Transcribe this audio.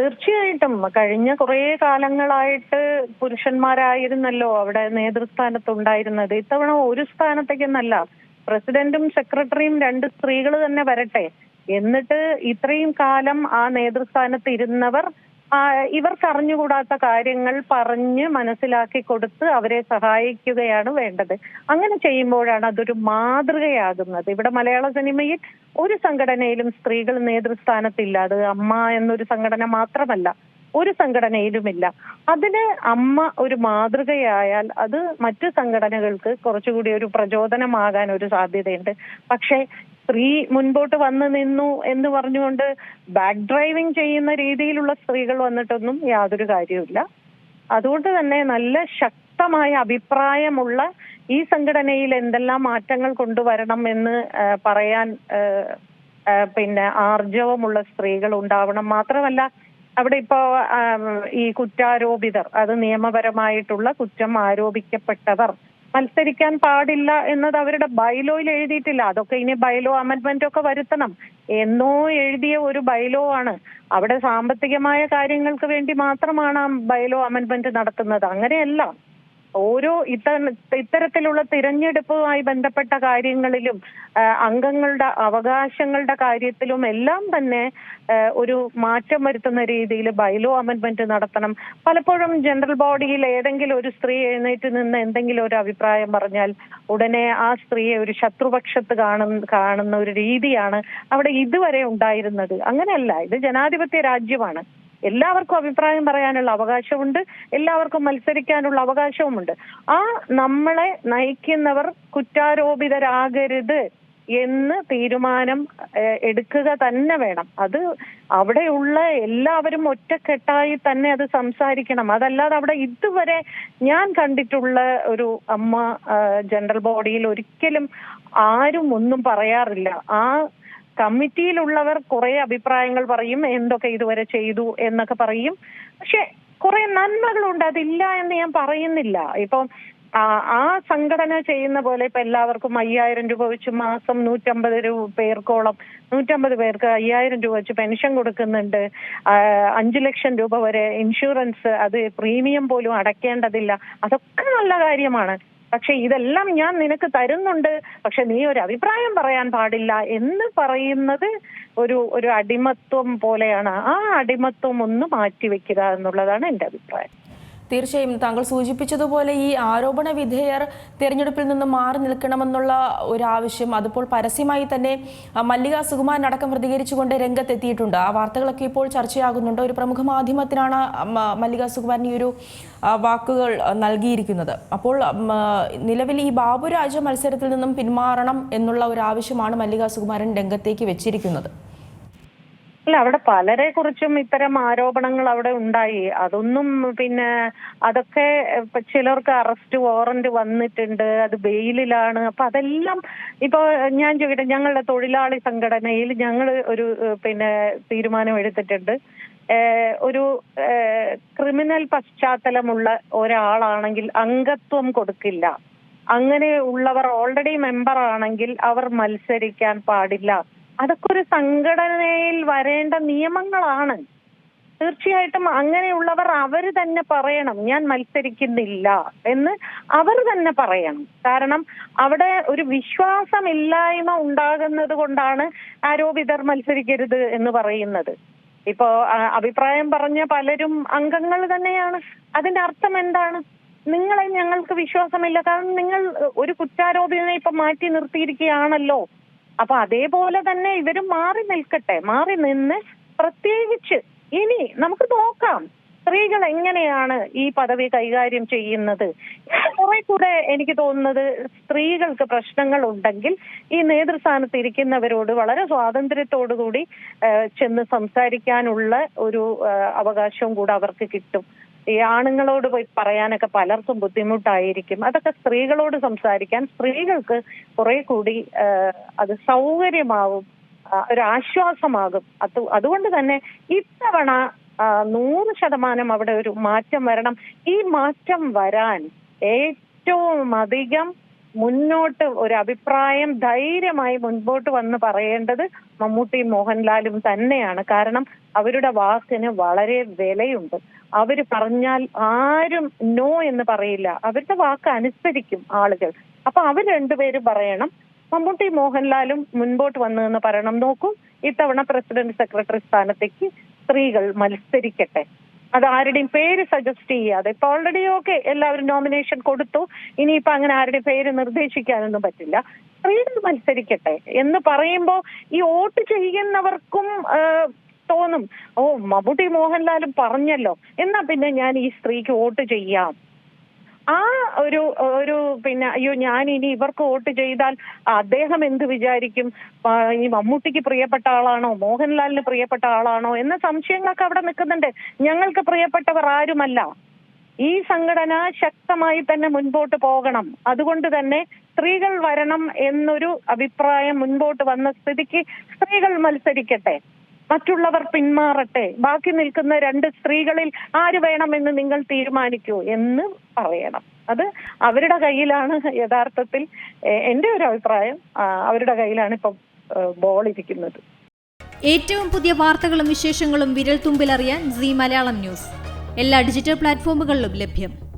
തീർച്ചയായിട്ടും. കഴിഞ്ഞ കുറേ കാലങ്ങളായിട്ട് പുരുഷന്മാരായിരുന്നല്ലോ അവിടെ നേതൃസ്ഥാനത്തുണ്ടായിരുന്നത്. ഇത്തവണ ഒരു സ്ഥാനത്തേക്കെന്നല്ല പ്രസിഡന്റും സെക്രട്ടറിയും രണ്ട് സ്ത്രീകൾ തന്നെ വരട്ടെ. എന്നിട്ട് ഇത്രയും കാലം ആ നേതൃസ്ഥാനത്ത് ഇരുന്നവർ ആ, ഇവർക്ക് അറിഞ്ഞുകൂടാത്ത കാര്യങ്ങൾ പറഞ്ഞ് മനസ്സിലാക്കി കൊടുത്ത് അവരെ സഹായിക്കുകയാണ് വേണ്ടത്. അങ്ങനെ ചെയ്യുമ്പോഴാണ് അതൊരു മാതൃകയാകുന്നത്. ഇവിടെ മലയാള സിനിമയിൽ ഒരു സംഘടനയിലും സ്ത്രീകൾ നേതൃസ്ഥാനത്തില്ല. അത് അമ്മ എന്നൊരു സംഘടന മാത്രമല്ല ഒരു സംഘടനയിലുമില്ല. അതിന് അമ്മ ഒരു മാതൃകയായാൽ അത് മറ്റു സംഘടനകൾക്ക് കുറച്ചുകൂടി ഒരു പ്രചോദനമാകാൻ ഒരു സാധ്യതയുണ്ട്. പക്ഷേ സ്ത്രീ മുൻപോട്ട് വന്നു നിന്നു എന്ന് പറഞ്ഞുകൊണ്ട് ബാക്ക് ഡ്രൈവിംഗ് ചെയ്യുന്ന രീതിയിലുള്ള സ്ത്രീകൾ വന്നിട്ടൊന്നും യാതൊരു കാര്യവുമില്ല. അതുകൊണ്ട് തന്നെ നല്ല ശക്തമായ അഭിപ്രായമുള്ള ഈ സംഘടനയിൽ എന്തെല്ലാം മാറ്റങ്ങൾ കൊണ്ടുവരണം എന്ന് പറയാൻ പിന്നെ ആർജവമുള്ള സ്ത്രീകൾ ഉണ്ടാവണം. മാത്രമല്ല അവിടെ ഇപ്പോ ഈ കുറ്റാരോപിതർ അത് നിയമപരമായിട്ടുള്ള കുറ്റം ആരോപിക്കപ്പെട്ടവർ മത്സരിക്കാൻ പാടില്ല എന്നത് അവരുടെ ബൈലോയിൽ എഴുതിയിട്ടില്ല. അതൊക്കെ ഇനി ബൈലോ അമെന്റ്മെന്റ് ഒക്കെ വരുത്തണം. എന്നോ എഴുതിയ ഒരു ബൈലോ ആണ്. അവിടെ സാമ്പത്തികമായ കാര്യങ്ങൾക്ക് വേണ്ടി മാത്രമാണ് ആ ബൈലോ അമെന്റ്മെന്റ് നടത്തുന്നത്. അങ്ങനെയല്ല. ഓരോ ഇത്ത ഇത്തരത്തിലുള്ള തിരഞ്ഞെടുപ്പുമായി ബന്ധപ്പെട്ട കാര്യങ്ങളിലും അംഗങ്ങളുടെ അവകാശങ്ങളുടെ കാര്യത്തിലും എല്ലാം തന്നെ ഒരു മാറ്റം വരുത്തുന്ന രീതിയിൽ ബൈലോ അമെന്റ്മെന്റ് നടത്തണം. പലപ്പോഴും ജനറൽ ബോഡിയിൽ ഏതെങ്കിലും ഒരു സ്ത്രീ എഴുന്നേറ്റ് നിന്ന് എന്തെങ്കിലും ഒരു അഭിപ്രായം പറഞ്ഞാൽ ഉടനെ ആ സ്ത്രീയെ ഒരു ശത്രുപക്ഷത്ത് കാണുന്ന കാണുന്ന ഒരു രീതിയാണ് അവിടെ ഇതുവരെ ഉണ്ടായിരുന്നത്. അങ്ങനെയല്ല ഇത് ജനാധിപത്യ രാജ്യമാണ്. എല്ലാവർക്കും അഭിപ്രായം പറയാനുള്ള അവകാശമുണ്ട്. എല്ലാവർക്കും മത്സരിക്കാനുള്ള അവകാശവുമുണ്ട്. ആ നമ്മളെ നയിക്കുന്നവർ കുറ്റാരോപിതരാകരുത് എന്ന് തീരുമാനം എടുക്കുക തന്നെ വേണം. അത് അവിടെയുള്ള എല്ലാവരും ഒറ്റക്കെട്ടായി തന്നെ അത് സംസാരിക്കണം. അതല്ലാതെ അവിടെ ഇതുവരെ ഞാൻ കണ്ടിട്ടുള്ള ഒരു അമ്മ ജനറൽ ബോഡിയിൽ ഒരിക്കലും ആരും ഒന്നും പറയാറില്ല. ആ കമ്മിറ്റിയിലുള്ളവർ കുറെ അഭിപ്രായങ്ങൾ പറയും എന്തൊക്കെ ഇതുവരെ ചെയ്തു എന്നൊക്കെ പറയും. പക്ഷെ കുറെ നന്മകളുണ്ട് അതില്ല എന്ന് ഞാൻ പറയുന്നില്ല. ഇപ്പം ആ സംഘടന ചെയ്യുന്ന പോലെ ഇപ്പൊ എല്ലാവർക്കും അയ്യായിരം രൂപ വെച്ച് മാസം നൂറ്റമ്പത് രൂപ പേർക്കോളം നൂറ്റമ്പത് പേർക്ക് അയ്യായിരം രൂപ വെച്ച് പെൻഷൻ കൊടുക്കുന്നുണ്ട്. അഞ്ചു ലക്ഷം രൂപ വരെ ഇൻഷുറൻസ് അത് പ്രീമിയം പോലും അടയ്ക്കേണ്ടതില്ല. അതൊക്കെ നല്ല കാര്യമാണ്. പക്ഷെ ഇതെല്ലാം ഞാൻ നിനക്ക് തരുന്നുണ്ട്. പക്ഷെ നീ ഒരു അഭിപ്രായം പറയാൻ പാടില്ല എന്ന് പറയുന്നത് ഒരു ഒരു അടിമത്വം പോലെയാണ്. ആ അടിമത്വം ഒന്ന് മാറ്റിവെക്കുക എന്നുള്ളതാണ് എന്റെ അഭിപ്രായം. തീർച്ചയായും താങ്കൾ സൂചിപ്പിച്ചതുപോലെ ഈ ആരോപണ വിധേയർ തിരഞ്ഞെടുപ്പിൽ നിന്ന് മാറി നിൽക്കണമെന്നുള്ള ഒരു ആവശ്യം അതിപ്പോൾ പരസ്യമായി തന്നെ മല്ലിക സുകുമാരൻ അടക്കം പ്രതികരിച്ചുകൊണ്ട് രംഗത്തെത്തിയിട്ടുണ്ട്. ആ വാർത്തകളൊക്കെ ഇപ്പോൾ ചർച്ചയാകുന്നുണ്ട്. ഒരു പ്രമുഖ മാധ്യമത്തിനാണ് മല്ലിക സുകുമാരൻ ഈ ഒരു വാക്കുകൾ നൽകിയിരിക്കുന്നത്. അപ്പോൾ നിലവിൽ ഈ ബാബുരാജ മത്സരത്തിൽ നിന്നും പിന്മാറണം എന്നുള്ള ഒരു ആവശ്യമാണ് മല്ലിക സുകുമാരൻ രംഗത്തേക്ക് വെച്ചിരിക്കുന്നത്. അല്ല അവിടെ പലരെ കുറിച്ചും ഇത്തരം ആരോപണങ്ങൾ അവിടെ ഉണ്ടായി. അതൊന്നും പിന്നെ അതൊക്കെ ചിലർക്ക് അറസ്റ്റ് വാറന്റ് വന്നിട്ടുണ്ട് അത് ബെയിലിലാണ്. അപ്പൊ അതെല്ലാം ഇപ്പൊ ഞാൻ ചോദിക്കട്ടെ ഞങ്ങളുടെ തൊഴിലാളി സംഘടനയിൽ ഞങ്ങൾ ഒരു പിന്നെ തീരുമാനം എടുത്തിട്ടുണ്ട്. ഒരു ക്രിമിനൽ പശ്ചാത്തലമുള്ള ഒരാളാണെങ്കിൽ അംഗത്വം കൊടുക്കില്ല. അങ്ങനെ ഉള്ളവർ ഓൾറെഡി മെമ്പർ ആണെങ്കിൽ അവർ മത്സരിക്കാൻ പാടില്ല. അതൊക്കെ ഒരു സംഘടനയിൽ വരേണ്ട നിയമങ്ങളാണ്. തീർച്ചയായിട്ടും അങ്ങനെയുള്ളവർ അവർ തന്നെ പറയണം ഞാൻ മത്സരിക്കുന്നില്ല എന്ന് അവർ തന്നെ പറയണം. കാരണം അവിടെ ഒരു വിശ്വാസമില്ലായ്മ ഉണ്ടാകുന്നത് കൊണ്ടാണ് ആരോപിതർ മത്സരിക്കരുത് എന്ന് പറയുന്നത്. ഇപ്പോ അഭിപ്രായം പറഞ്ഞ പലരും അംഗങ്ങൾ തന്നെയാണ്. അതിന്റെ അർത്ഥം എന്താണ്? നിങ്ങളെ ഞങ്ങൾക്ക് വിശ്വാസമില്ല. കാരണം നിങ്ങൾ ഒരു കുറ്റാരോപിതനെ ഇപ്പൊ മാറ്റി നിർത്തിയിരിക്കുകയാണല്ലോ. അപ്പൊ അതേപോലെ തന്നെ ഇവരും മാറി നിൽക്കട്ടെ മാറി നിന്ന് പ്രത്യേകിച്ച് ഇനി നമുക്ക് നോക്കാം സ്ത്രീകൾ എങ്ങനെയാണ് ഈ പദവി കൈകാര്യം ചെയ്യുന്നത്. കുറെ കൂടെ എനിക്ക് തോന്നുന്നത് സ്ത്രീകൾക്ക് പ്രശ്നങ്ങൾ ഉണ്ടെങ്കിൽ ഈ നേതൃസ്ഥാനത്ത് ഇരിക്കുന്നവരോട് വളരെ സ്വാതന്ത്ര്യത്തോടു കൂടി ചെന്ന് സംസാരിക്കാനുള്ള ഒരു അവകാശവും കൂടെ അവർക്ക് കിട്ടും. ഈ ആണുങ്ങളോട് പോയി പറയാനൊക്കെ പലർക്കും ബുദ്ധിമുട്ടായിരിക്കും. അതൊക്കെ സ്ത്രീകളോട് സംസാരിക്കാൻ സ്ത്രീകൾക്ക് കുറെ കൂടി അത് സൗകര്യമാവും ഒരു ആശ്വാസമാകും അത് അതുകൊണ്ട് തന്നെ ഇത്തവണ നൂറ് ശതമാനം അവിടെ ഒരു മാറ്റം വരണം. ഈ മാറ്റം വരാൻ ഏറ്റവും അധികം മുന്നോട്ട് ഒരു അഭിപ്രായം ധൈര്യമായി മുൻപോട്ട് വന്ന് പറയേണ്ടത് മമ്മൂട്ടിയും മോഹൻലാലും തന്നെയാണ്. കാരണം അവരുടെ വാക്കിന് വളരെ വിലയുണ്ട്. അവർ പറഞ്ഞാൽ ആരും നോ എന്ന് പറയില്ല. അവരുടെ വാക്ക് അനുസരിക്കും ആളുകൾ. അപ്പൊ അവർ രണ്ടുപേരും പറയണം. മമ്മൂട്ടി മോഹൻലാലും മുൻപോട്ട് വന്നു എന്ന് പറയണം. നോക്കൂ ഇത്തവണ പ്രസിഡന്റ് സെക്രട്ടറി സ്ഥാനത്തേക്ക് സ്ത്രീകൾ മത്സരിക്കട്ടെ. അത് ആരുടെയും പേര് സജസ്റ്റ് ചെയ്യാതെ ഇപ്പൊ ഓൾറെഡി ഓക്കെ എല്ലാവരും നോമിനേഷൻ കൊടുത്തു. ഇനിയിപ്പോ അങ്ങനെ ആരുടെയും പേര് നിർദ്ദേശിക്കാനൊന്നും പറ്റില്ല. സ്ത്രീകൾ മത്സരിക്കട്ടെ എന്ന് പറയുമ്പോ ഈ വോട്ട് ചെയ്യുന്നവർക്കും തോന്നും. ഓ മമ്മൂട്ടി മോഹൻലാലും പറഞ്ഞല്ലോ. എന്നാ പിന്നെ ഞാൻ ഈ സ്ത്രീക്ക് വോട്ട് ചെയ്യാം. ആ ഒരു ഒരു പിന്നെ അയ്യോ ഞാൻ ഇനി ഇവർക്ക് വോട്ട് ചെയ്താൽ അദ്ദേഹം എന്ത് വിചാരിക്കും? ഈ മമ്മൂട്ടിക്ക് പ്രിയപ്പെട്ട ആളാണോ? മോഹൻലാലിന് പ്രിയപ്പെട്ട ആളാണോ? എന്ന സംശയങ്ങളൊക്കെ അവിടെ നിൽക്കുന്നുണ്ട്. ഞങ്ങൾക്ക് പ്രിയപ്പെട്ടവർ ആരുമല്ല. ഈ സംഘടന ശക്തമായി തന്നെ മുൻപോട്ട് പോകണം. അതുകൊണ്ട് തന്നെ സ്ത്രീകൾ വരണം എന്നൊരു അഭിപ്രായം മുൻപോട്ട് വന്ന സ്ഥിതിക്ക് സ്ത്രീകൾ മത്സരിക്കട്ടെ. മറ്റുള്ളവർ പിന്മാറട്ടെ. ബാക്കി നിൽക്കുന്ന രണ്ട് സ്ത്രീകളിൽ ആര് വേണമെന്ന് നിങ്ങൾ തീരുമാനിക്കൂ എന്ന് പറയണം. അത് അവരുടെ കയ്യിലാണ് യഥാർത്ഥത്തിൽ എന്റെ ഒരു അഭിപ്രായം അവരുടെ കയ്യിലാണ് ഇപ്പം ബോൾ ഇരിക്കുന്നത്. ഏറ്റവും പുതിയ വാർത്തകളും വിശേഷങ്ങളും വിരൽ തുമ്പിലറിയാൻ സി മലയാളം ന്യൂസ്. എല്ലാ ഡിജിറ്റൽ പ്ലാറ്റ്ഫോമുകളിലും ലഭ്യം.